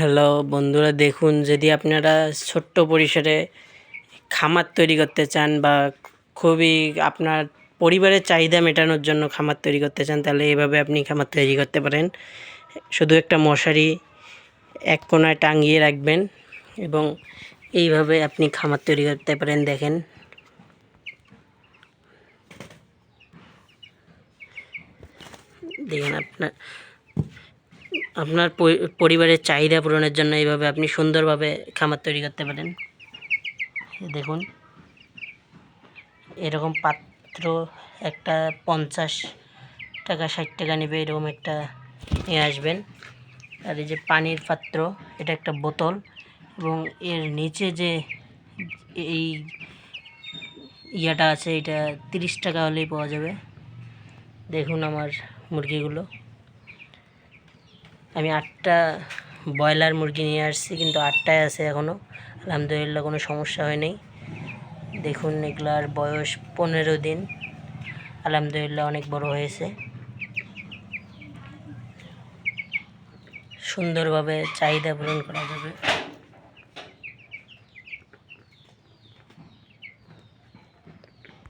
Hello বন্ধুরা, দেখুন, যদি আপনারা ছোট্ট পরিসরে খামার তৈরি করতে চান বা খুবই আপনার পরিবারের চাহিদা মেটানোর জন্য খামার তৈরি করতে চান, তাহলে এইভাবে আপনি খামার তৈরি করতে পারেন। শুধু একটা মশারি এক কোনায় টাঙিয়ে রাখবেন এবং এইভাবে আপনি খামার তৈরি করতে পারেন, দেখেন। দেখেন আপনার আপনার পরিবারের চাহিদা পূরণের জন্য এইভাবে আপনি সুন্দরভাবে খামার তৈরি করতে পারেন। দেখুন। এরকম পাত্র একটা পঞ্চাশ টাকা, ষাট টাকা নেবে, এরকম একটা নিয়ে আসবেন। আর এই যে পানির পাত্র, এটা একটা বোতল এবং এর নিচে যে এই ইয়াটা আছে, এটা তিরিশ টাকা হলেই পাওয়া যাবে। দেখুন আমার মুরগিগুলো। আমি আটটা ব্রয়লার মুরগি নিয়ে আসছি, কিন্তু আটটায় আছে এখনও আলহামদুলিল্লাহ কোনো সমস্যা হয়নি। দেখুন এগুলার বয়স পনেরো দিন। আলহামদুলিল্লাহ অনেক বড় হয়েছে। সুন্দরভাবে চাহিদা পূরণ করা যাবে।